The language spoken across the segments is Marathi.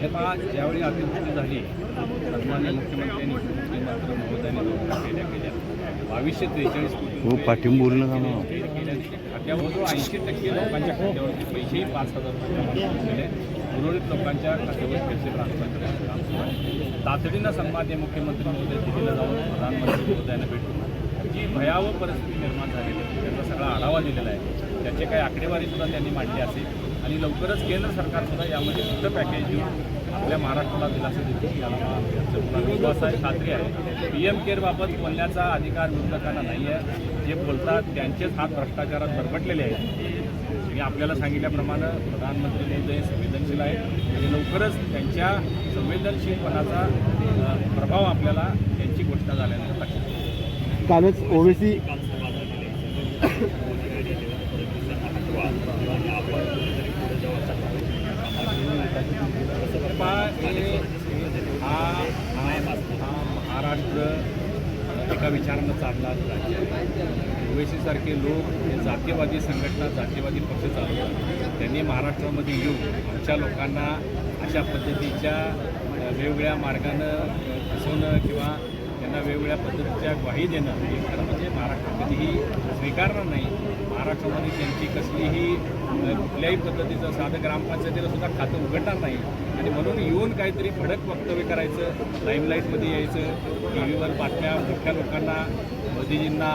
हे पहा ज्यावेळी अतिवृष्टी झाली सन्मान्य मुख्यमंत्र्यांनी मुख्यमंत्री महोदयांनी केल्या केल्या. बावीसशे त्रेचाळीस कोटी हो पाठिंबा खात्यावर ऐंशी टक्के लोकांच्या खात्यावरती पैसेही पाच हजार रुपये केले उर्वरित लोकांच्या खात्यावर पैसे ट्रान्सफर करण्याचं काम सुरू आहे. तातडीनं सन्मान्य मुख्यमंत्री महोदय दिल्लीला जाऊन प्रधानमंत्री महोदयांना भेटून जी भयावह परिस्थिती निर्माण झालेली आहे त्याचा सगळा आढावा दिलेला आहे त्याचे काही आकडेवारी सुद्धा त्यांनी मांडली असेल. आणि लवकरच केंद्र सरकार सुद्धा यामध्ये मोठं पॅकेज देऊन आपल्या महाराष्ट्राला दिलासा देतील याला मला विश्वास आहे खात्री आहे. पी एम केअरबाबत बोलण्याचा अधिकार विरोधकांना नाही आहे. जे बोलतात त्यांचेच हात भ्रष्टाचारात बरबटलेले आहेत. मी आपल्याला सांगितल्याप्रमाणे प्रधानमंत्री महोदय संवेदनशील आहेत आणि लवकरच त्यांच्या संवेदनशीलपणाचा प्रभाव आपल्याला त्यांची घोषणा झाल्यानंतर लक्षात. कालच ओवेसी पहा, हा हा हा महाराष्ट्र एका विचारानं चालला राज्य. आहे ओवेसीसारखे लोक हे जातीयवादी संघटना जातीयवादी पक्ष चालवतात. त्यांनी महाराष्ट्रामध्ये येऊन आमच्या लोकांना अशा पद्धतीच्या वेगवेगळ्या मार्गानं फसवणं किंवा त्यांना वेगवेगळ्या पद्धतीच्या ग्वाही देणं हे खरं म्हणजे महाराष्ट्र कधीही स्वीकारणार नाही. महाराष्ट्रामध्ये त्यांची कसलीही कुठल्याही पद्धतीचं साधं ग्रामपंचायतीला सुद्धा खातं उघडणार नाही. आणि म्हणून येऊन काहीतरी भडक वक्तव्य करायचं लाईमलाईटमध्ये यायचं टी व्हीवर बातम्या मोठ्या लोकांना मोदीजींना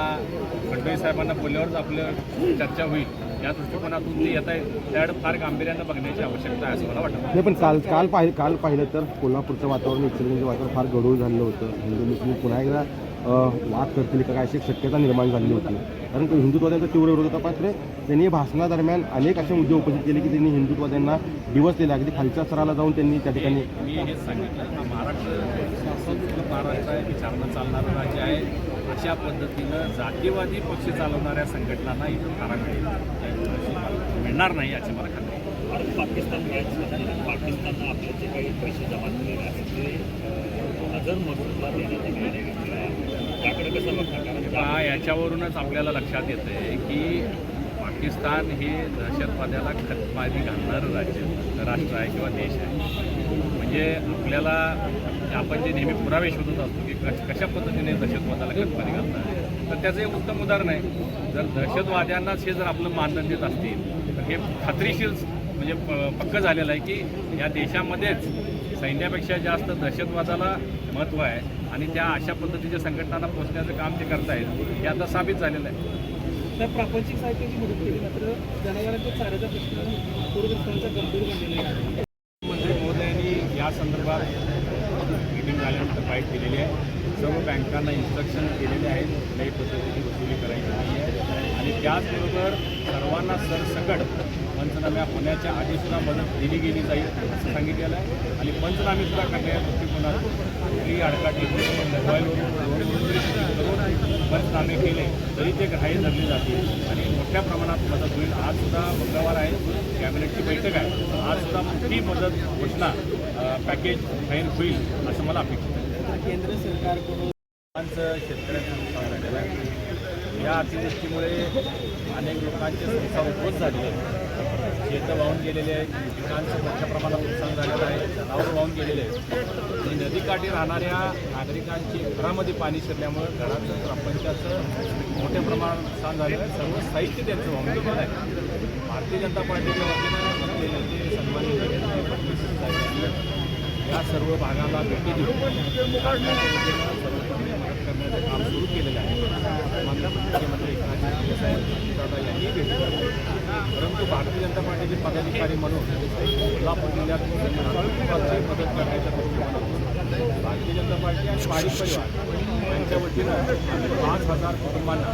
फडणवीस साहेबांना बोलल्यावरच आपलं चर्चा होईल. या दृष्टिकोनातून ते येत आहेत त्याकडे फार गांभीर्यानं बघण्याची आवश्यकता आहे असं मला वाटतं. नाही पण काल काल पाहि काल पाहिलं तर कोल्हापूरचं वातावरण इचलकरंजीचं वातावरण फार गढूळ झालेलं होतं. हिंदू मुस्लिम पुन्हा एकदा वाद करतील का काय अशी शक्यता निर्माण झालेली होती. कारण की हिंदुत्वाद्यांचा तीव्र विरोध होता. मात्र त्यांनी भाषणादरम्यान अनेक असे मुद्दे उपस्थित केले की त्यांनी हिंदुत्वाद्यांना दिवस दिले. अगदी खालच्या स्तराला जाऊन त्यांनी त्या ठिकाणी मी हेच सांगितलं. महाराष्ट्र महाराष्ट्र विचारणं चालणारं राज्य आहे. अशा पद्धतीनं जातीवादी पक्ष चालवणाऱ्या संघटनांना इथं थारा मिळेल? अशी मला मिळणार नाही याची मला खात्री पाकिस्तान पाकिस्ताननं आपले जे काही पैसे जमा केलेले आहेत ते अं, नजर मसूदला देण्याचा निर्णय घेतलेला आहे त्याकडे कसं बघता? कारण याच्यावरूनच आपल्याला लक्षात येतं आहे की पाकिस्तान हे दहशतवाद्याला खतपाणी घालणारं राज्य राष्ट्र आहे किंवा देश आहे. म्हणजे आपल्याला आपण जे नेहमी पुरावे शोधत असतो की कश कशा पद्धतीने दहशतवादाला खतपाणी घालतात तर त्याचं एक उत्तम उदाहरण आहे. जर दहशतवाद्यांनाच हे जर आपलं मानधन देत असतील तर हे खात्रीशीर म्हणजे प- पक्क झालेलं आहे की या देशामध्येच सैन्यापेक्षा जास्त दहशतवादाला महत्त्व आहे आणि त्या अशा पद्धतीच्या संघटनांना पोहोचण्याचं काम ते करतायत हे आता साबित झालेलं आहे. तर प्रापंचिक साहित्याची मदत केली मात्र जनावरांच्या चाऱ्याचा प्रश्न पूरग्रस्तांचा गंभीर बनलेला आहे. या संदर्भात मीटिंग झाल्यानंतर फाईट केलेली आहे. सर्व बँकांना इन्स्ट्रक्शन केलेले आहेत. कुठल्याही पद्धतीची वसुली करायची नाही आहे आणि त्याचबरोबर सर्वांना सरसकट पंचनाम्या होण्याच्या आधी सुद्धा मदत दिली गेली जाईल असं सांगितलेलं आहे. आणि पंचनामे सुद्धा करण्याच्या दृष्टिकोनातून कुठलीही आडकाठी मोबाईलवरून करून पंचनामे केले तरी ते ग्राह्य धरले जातील. आणि मोठ्या प्रमाणात मदत होईल. आज सुद्धा मंगळवार आहे. कॅबिनेटची बैठक आहे. आज सुद्धा मोठी मदत घोषणा पॅकेज जाहीर होईल असं मला अपेक्षित आहे. केंद्र सरकारकडून शेतकऱ्यांचं नुकसान झालेलं आहे. या अतिवृष्टीमुळे अनेक लोकांचे संसार उद्ध्वस्त झालेले आहेत. शेतं वाहून गेलेले आहेत. पिकांचं मोठ्या प्रमाणात नुकसान झालेलं आहे. जनावर वाहून गेलेले आहेत. आणि नदीकाठी राहणाऱ्या नागरिकांची घरामध्ये पाणी शिरल्यामुळं घराचं ग्रामपंचायतचं मोठ्या प्रमाणात नुकसान झालेलं आहे. सर्व साहित्य त्यांचं वाहून गेलेलं आहे. भारतीय जनता पार्टीच्या वतीनं आपले नेते सन्मानित या सर्व भागाला भेटी देऊन शासनाच्या मदत करण्याचं काम सुरू केलेलं आहे. माननीय मुख्यमंत्री एकनाथ शिंदे साहेब दादा यांनी भेटी परंतु भारतीय जनता पार्टीचे पदाधिकारी म्हणून कोल्हापूर जिल्ह्यात मदत करण्याच्या दृष्टीकोनातून भारतीय जनता पार्टी आणि वाडी परिवार यांच्या वतीनं पाच हजार कुटुंबांना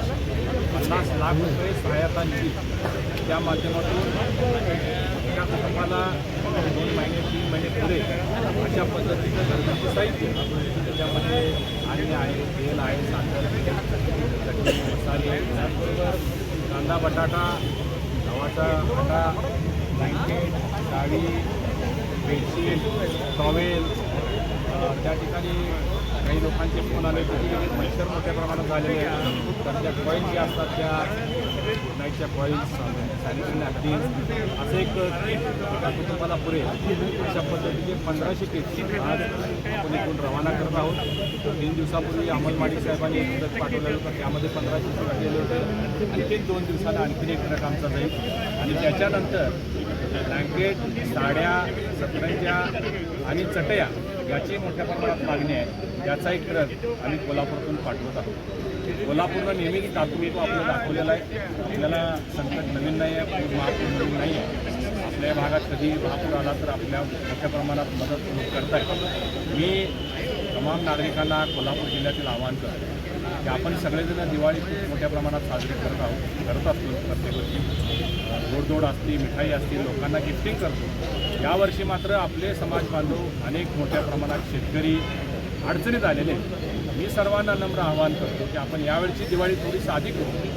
पन्नास लाख रुपये सहाय्यता निधी त्या माध्यमातून एका कुटुंबाला दोन महिने तीन महिने पुढे अशा पद्धतीचं घरगुती साहित्य त्याच्यामध्ये अन्न आहे तेल आहे साखर आहे, चटणी मसाले त्याचबरोबर कांदा बटाटा गव्हाचा आटा ब्लँकेट साडी बेडशीट टॉवेल त्या ठिकाणी काही लोकांचे फोन आले होते मच्छर मोठ्या प्रमाणात झालेले आहेत. तर त्या कॉईल्स ज्या असतात त्या नाईटच्या कॉईल्स सॅनिटरी नॅपकिन असं एक किट कुटुंबाला पुरेल अशा पद्धतीचे पंधराशे किट्स आज आपण इथून रवाना करत आहोत तीन दिवसापूर्वी अंमलमाडी साहेबांनी एक मदत पाठवलेलं होतं त्यामध्ये पंधराशे किट गेले होते आणखी दोन दिवसाला आणखीन एक ट्रक आमचा जाईल आणि त्याच्यानंतर ब्लँकेट साड्या सतरंज्या आणि चटया याची मोठ्या प्रमाणात मागणी आहे. याचा एक ट्रक आम्ही कोल्हापूरतून पाठवत आहोत. कोल्हापूरनं नेहमीच दातृत्व आपलं दाखवलेलं आहे. आपल्याला संकट नवीन नाही आहे महापूर नवीन नाही आहे. आपल्या भागात कधी महापूर आला तर आपल्या मोठ्या प्रमाणात मदत लोक करतायत मी तमाम नागरिकांना कोल्हापूर जिल्ह्यातील आवाहन करतो की आपण सगळेजण दिवाळी खूप मोठ्या प्रमाणात साजरी करत आहोत करत असतो. प्रत्येकाची गोडधोड असती मिठाई असतील लोकांना गिफ्टिंग करतो. यावर्षी मात्र आपले समाज बांधव अनेक मोठ्या प्रमाणात शेतकरी अडचणीत आलेले आहेत. मी सर्वांना नम्र आवाहन करतो की आपण यावेळची दिवाळी थोडी साधी करू.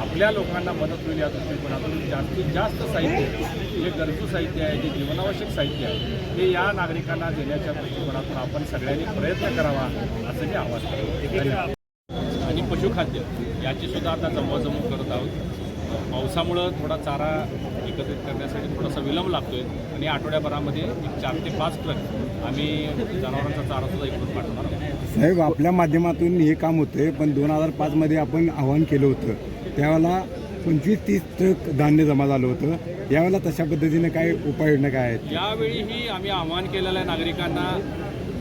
आपल्या लोकांना मदत होईल या दृष्टिकोनातून. जास्तीत जास्त साहित्य जे गरजू साहित्य आहे जे जीवनावश्यक साहित्य आहे ते या नागरिकांना देण्याच्या दृष्टिकोनातून आपण सगळ्यांनी प्रयत्न करावा असं मी आवाहन करतो. आणि पशुखाद्य याची सुद्धा आता जमवाजमव करत आहोत. पावसामुळं थोडा चारा एकत्रित करण्यासाठी थोडासा विलंब लागतोय. आणि आठवड्याभरामध्ये एक चार ते पाच ट्रक आम्ही जनावरांचा चारा सुद्धा इकडून पाठवणार साहेब आपल्या माध्यमातून हे काम होतंय पण दोन हजार पाचमध्ये आपण आवाहन केलं होतं. त्यावेळेला पंचवीस तीस ट्रक धान्य जमा झालं होतं. यावेळेला तशा पद्धतीने काय उपाययोजना काय आहेत? यावेळीही आम्ही आव्हान केलेलं आहे नागरिकांना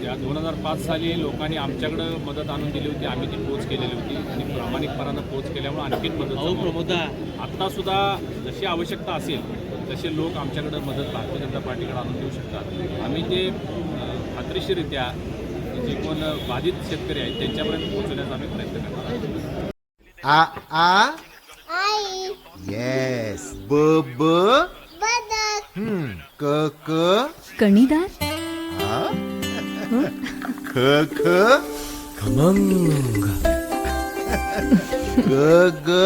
या दोन हजार पाच साली लोकांनी आमच्याकडं मदत आणून दिली होती. आम्ही ती पोच केलेली होती. आणि प्रामाणिकपणानं पोच केल्यामुळे आणखीन मदत प्रमोदा. आत्ता सुद्धा जशी आवश्यकता असेल तसे लोक आमच्याकडं मदत भारतीय जनता पार्टीकडे आणून देऊ शकतात. आम्ही ते अं, खात्रीशीररित्या जे कोण बाधित शेतकरी आहेत त्यांच्यापर्यंत पोहोचवण्याचा आम्ही प्रयत्न करणार आहोत. आ आ? येस ब ब? क क? कणीदार ख ख खमंग ग ग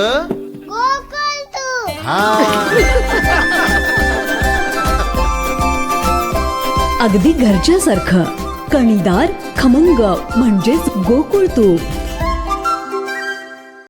तू हा अगदी घरच्यासारखं. कणीदार खमंग म्हणजेच गोकुळ तूप.